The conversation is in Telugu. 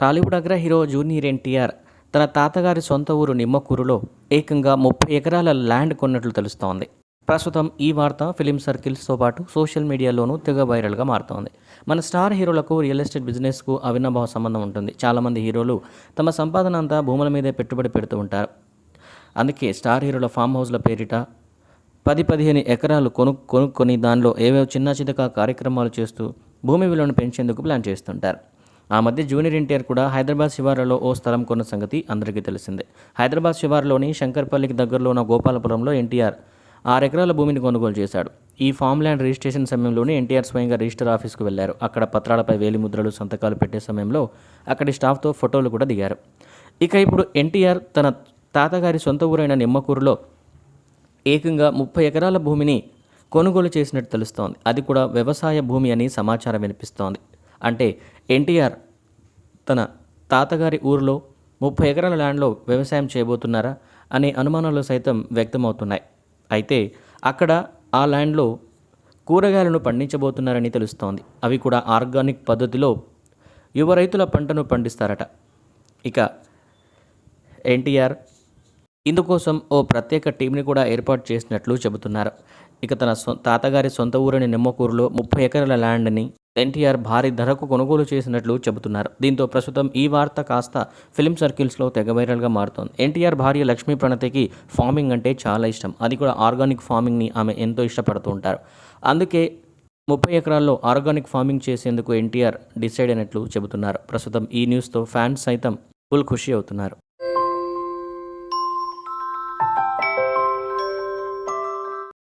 టాలీవుడ్ అగ్ర హీరో జూనియర్ ఎన్టీఆర్ తన తాతగారి సొంత ఊరు నిమ్మకూరులో ఏకంగా ముప్పై ఎకరాల ల్యాండ్ కొన్నట్లు తెలుస్తోంది. ప్రస్తుతం ఈ వార్త ఫిలిం సర్కిల్స్తో పాటు సోషల్ మీడియాలోనూ తెగ వైరల్గా మారుతోంది. మన స్టార్ హీరోలకు రియల్ ఎస్టేట్ బిజినెస్కు అవినాభావ సంబంధం ఉంటుంది. చాలామంది హీరోలు తమ సంపాదన అంతా భూముల మీదే పెట్టుబడి పెడుతూ ఉంటారు. అందుకే స్టార్ హీరోల ఫామ్ హౌస్ల పేరిట పది పదిహేను ఎకరాలు కొను కొనుక్కొని దానిలో ఏవేవో చిన్న చితక కార్యక్రమాలు చేస్తూ భూమి విలువను పెంచేందుకు ప్లాన్ చేస్తుంటారు. ఆ మధ్య జూనియర్ ఎన్టీఆర్ కూడా హైదరాబాద్ శివారులో ఓ స్థలం కొన్న సంగతి అందరికీ తెలిసిందే. హైదరాబాద్ శివారులోని శంకర్పల్లికి దగ్గరలో ఉన్న గోపాలపురంలో ఎన్టీఆర్ ఆరు ఎకరాల భూమిని కొనుగోలు చేశాడు. ఈ ఫామ్ ల్యాండ్ రిజిస్ట్రేషన్ సమయంలోనే ఎన్టీఆర్ స్వయంగా రిజిస్టర్ ఆఫీస్కు వెళ్ళారు. అక్కడ పత్రాలపై వేలిముద్రలు సంతకాలు పెట్టే సమయంలో అక్కడి స్టాఫ్తో ఫోటోలు కూడా దిగారు. ఇక ఇప్పుడు ఎన్టీఆర్ తన తాతగారి సొంత ఊరైన నిమ్మకూరులో ఏకంగా ముప్పై ఎకరాల భూమిని కొనుగోలు చేసినట్టు తెలుస్తోంది. అది కూడా వ్యవసాయ భూమి అని సమాచారం వినిపిస్తోంది. అంటే ఎన్టీఆర్ తన తాతగారి ఊరిలో ముప్పై ఎకరాల ల్యాండ్లో వ్యవసాయం చేయబోతున్నారా అనే అనుమానాలు సైతం వ్యక్తమవుతున్నాయి. అయితే అక్కడ ఆ ల్యాండ్లో కూరగాయలను పండించబోతున్నారని తెలుస్తోంది. అవి కూడా ఆర్గానిక్ పద్ధతిలో యువ రైతుల పంటను పండిస్తారట. ఇక ఎన్టీఆర్ ఇందుకోసం ఓ ప్రత్యేక టీంని కూడా ఏర్పాటు చేసినట్లు చెబుతున్నారు. ఇక తన సొ తాతగారి సొంత ఊరిని నిమ్మకూరులో ముప్పై ఎకరాల ల్యాండ్ని ఎన్టీఆర్ భారీ ధరకు కొనుగోలు చేసినట్లు చెబుతున్నారు. దీంతో ప్రస్తుతం ఈ వార్త కాస్త ఫిలిం సర్కిల్స్లో తెగ వైరల్గా మారుతోంది. ఎన్టీఆర్ భార్య లక్ష్మీ ప్రణతికి ఫార్మింగ్ అంటే చాలా ఇష్టం. అది కూడా ఆర్గానిక్ ఫార్మింగ్ని ఆమె ఎంతో ఇష్టపడుతూ ఉంటారు. అందుకే ముప్పై ఎకరాల్లో ఆర్గానిక్ ఫార్మింగ్ చేసేందుకు ఎన్టీఆర్ డిసైడ్ అయినట్లు చెబుతున్నారు. ప్రస్తుతం ఈ న్యూస్తో ఫ్యాన్స్ సైతం ఫుల్ ఖుషి అవుతున్నారు.